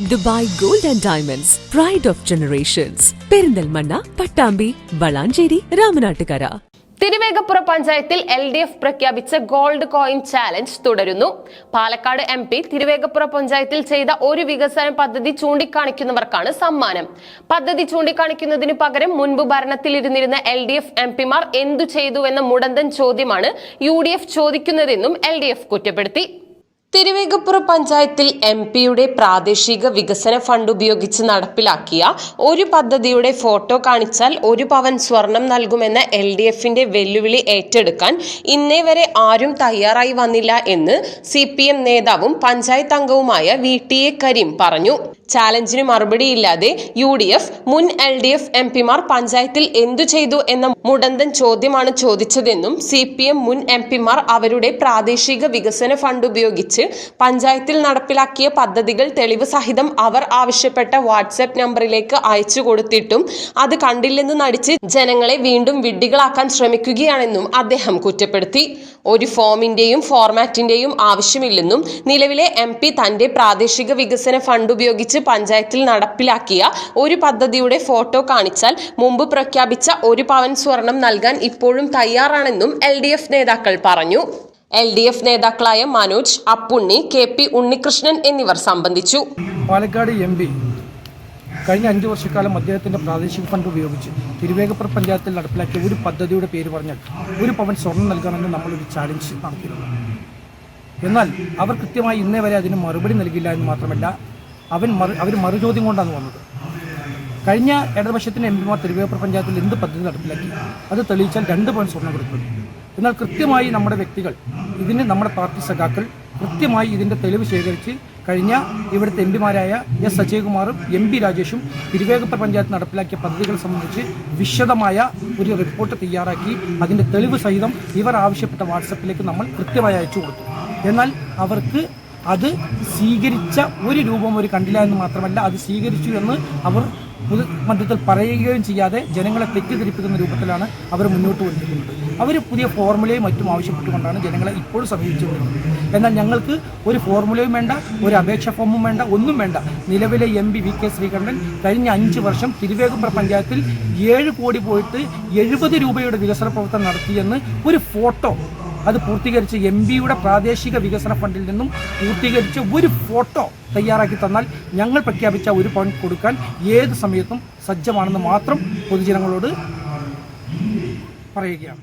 Dubai gold and diamonds pride of generations Perinthalmanna Pattambi Valanchery Ramanattukara. Thiruvegappura പഞ്ചായത്തിൽ L D F പ്രഖ്യാപിച്ച gold coin challenge തുടരുന്നു. Palakkad M P Thiruvegappura പഞ്ചായത്തിൽ ചെയ്ത ഒരു വികസന പദ്ധതി ചൂണ്ടിക്കാണിക്കുന്നവർക്കാണ് സമ്മാനം. പദ്ധതി ചൂണ്ടിക്കാണിക്കുന്നതിന് പകരം മുൻപ് ഭരണത്തിലിരുന്നിരുന്ന എൽ ഡി എഫ് എം പിമാർ എന്തു ചെയ്തുവെന്ന മുടന്തൻ ചോദ്യമാണ് യു ഡി എഫ് ചോദിക്കുന്നതെന്നും എൽ ഡി എഫ് കുറ്റപ്പെടുത്തി. തിരുവേഗപ്പുറ പഞ്ചായത്തിൽ എം പിയുടെ പ്രാദേശിക വികസന ഫണ്ട് ഉപയോഗിച്ച് നടപ്പിലാക്കിയ ഒരു പദ്ധതിയുടെ ഫോട്ടോ കാണിച്ചാൽ ഒരു പവൻ സ്വർണം നൽകുമെന്ന എൽ ഡി എഫിന്റെ വെല്ലുവിളി ഏറ്റെടുക്കാൻ ഇന്നേ വരെ ആരും തയ്യാറായി വന്നില്ല എന്ന് സി പി എം നേതാവും പഞ്ചായത്ത് അംഗവുമായ വി ടി എ കരീം പറഞ്ഞു. ചാലഞ്ചിന് മറുപടിയില്ലാതെ യു ഡി എഫ് മുൻ എൽ ഡി എഫ് എം പിമാർ പഞ്ചായത്തിൽ എന്തു ചെയ്തു എന്ന മുടന്തൻ ചോദ്യമാണ് ചോദിച്ചതെന്നും സി പി എം മുൻ എം പിമാർ അവരുടെ പ്രാദേശിക വികസന ഫണ്ട് ഉപയോഗിച്ച് പഞ്ചായത്തിൽ നടപ്പിലാക്കിയ പദ്ധതികൾ തെളിവ് സഹിതം അവർ ആവശ്യപ്പെട്ട വാട്സാപ്പ് നമ്പറിലേക്ക് അയച്ചു കൊടുത്തിട്ടും അത് കണ്ടില്ലെന്ന് നടിച്ച് ജനങ്ങളെ വീണ്ടും വിഡ്ഢികളാക്കാൻ ശ്രമിക്കുകയാണെന്നും അദ്ദേഹം കുറ്റപ്പെടുത്തി. ഒരു ഫോമിന്റെയും ഫോർമാറ്റിന്റെയും ആവശ്യമില്ലെന്നും നിലവിലെ എം പി തന്റെ പ്രാദേശിക വികസന ഫണ്ട് ഉപയോഗിച്ച് പഞ്ചായത്തിൽ നടപ്പിലാക്കിയ ഒരു പദ്ധതിയുടെ ഫോട്ടോ കാണിച്ചാൽ മുമ്പ് പ്രഖ്യാപിച്ച ഒരു പവൻ സ്വർണം നൽകാൻ ഇപ്പോഴും തയ്യാറാണെന്നും എൽ നേതാക്കൾ പറഞ്ഞു. എൽ ഡി എഫ് നേതാക്കളായ മനോജ് അപ്പുണ്ണി കെ പി ഉണ്ണികൃഷ്ണൻ എന്നിവർ സംബന്ധിച്ചു. പാലക്കാട് എം പി കഴിഞ്ഞ അഞ്ച് വർഷക്കാലം അദ്ദേഹത്തിന്റെ പ്രാദേശിക ഫണ്ട് ഉപയോഗിച്ച് തിരുവേഗപ്പുറ പഞ്ചായത്തിൽ നടപ്പിലാക്കിയ ഒരു പദ്ധതിയുടെ പേര് പറഞ്ഞാൽ ഒരു പവൻ സ്വർണം നൽകണമെന്ന് നമ്മളൊരു ചാലഞ്ച് നടത്തിയിരുന്നു. എന്നാൽ അവർ കൃത്യമായി ഇന്നേ വരെ അതിന് മറുപടി നൽകില്ല എന്ന് മാത്രമല്ല അവൻ മറു അവർ മറുചോദ്യം കൊണ്ടാണ് വന്നത്. കഴിഞ്ഞ ഇടതുപക്ഷത്തിന് എം പിമാർ തിരുവേപ്പുറ പഞ്ചായത്തിൽ എന്ത് പദ്ധതി നടപ്പിലാക്കി? അത് തെളിയിച്ചാൽ രണ്ട് പോയിന്റ് സ്വർണം കൊടുക്കും. എന്നാൽ കൃത്യമായി നമ്മുടെ വ്യക്തികൾ ഇതിന് നമ്മുടെ പാർട്ടി സഖാക്കൾ കൃത്യമായി ഇതിന്റെ തെളിവ് ശേഖരിച്ച് കഴിഞ്ഞ ഇവിടുത്തെ എം പിമാരായ എസ് അജയകുമാറും എം പി രാജേഷും തിരുവേഗപ്പുറ പഞ്ചായത്ത് നടപ്പിലാക്കിയ പദ്ധതികൾ സംബന്ധിച്ച് വിശദമായ ഒരു റിപ്പോർട്ട് തയ്യാറാക്കി അതിന്റെ തെളിവ് സഹിതം ഇവർ ആവശ്യപ്പെട്ട വാട്സപ്പിലേക്ക് നമ്മൾ കൃത്യമായി അയച്ചു കൊടുത്തു. എന്നാൽ അവർക്ക് അത് സ്വീകരിച്ച ഒരു രൂപം ഒരു കണ്ടില്ല എന്ന് മാത്രമല്ല അത് സ്വീകരിച്ചു എന്ന് അവർ പൊതു മധ്യത്തിൽ പറയുകയും ചെയ്യാതെ ജനങ്ങളെ തെറ്റിദ്ധരിപ്പിക്കുന്ന രൂപത്തിലാണ് അവർ മുന്നോട്ട് കൊണ്ടിരിക്കുന്നത് അവർ പുതിയ ഫോർമുലയും മറ്റും ആവശ്യപ്പെട്ടുകൊണ്ടാണ് ജനങ്ങളെ ഇപ്പോഴും സമീപിച്ചുകൊണ്ടിരിക്കുന്നത്. എന്നാൽ ഞങ്ങൾക്ക് ഒരു ഫോർമുലയും വേണ്ട ഒരു അപേക്ഷ ഫോമും വേണ്ട ഒന്നും വേണ്ട. നിലവിലെ M P V K Sreekandan കഴിഞ്ഞ അഞ്ച് വർഷം തിരുവേഗപ്പുറ പഞ്ചായത്തിൽ ഏഴ് കോടി പോയിട്ട് എഴുപത് രൂപയുടെ വികസന പ്രവർത്തനം നടത്തിയെന്ന് ഒരു ഫോട്ടോ അത് പൂർത്തീകരിച്ച് എം പിയുടെ പ്രാദേശിക വികസന ഫണ്ടിൽ നിന്നും പൂർത്തീകരിച്ച് ഒരു ഫോട്ടോ തയ്യാറാക്കി തന്നാൽ ഞങ്ങൾ പ്രഖ്യാപിച്ച ഒരു പവൻ കൊടുക്കാൻ ഏത് സമയത്തും സജ്ജമാണെന്ന് മാത്രം പൊതുജനങ്ങളോട് പറയുകയാണ്.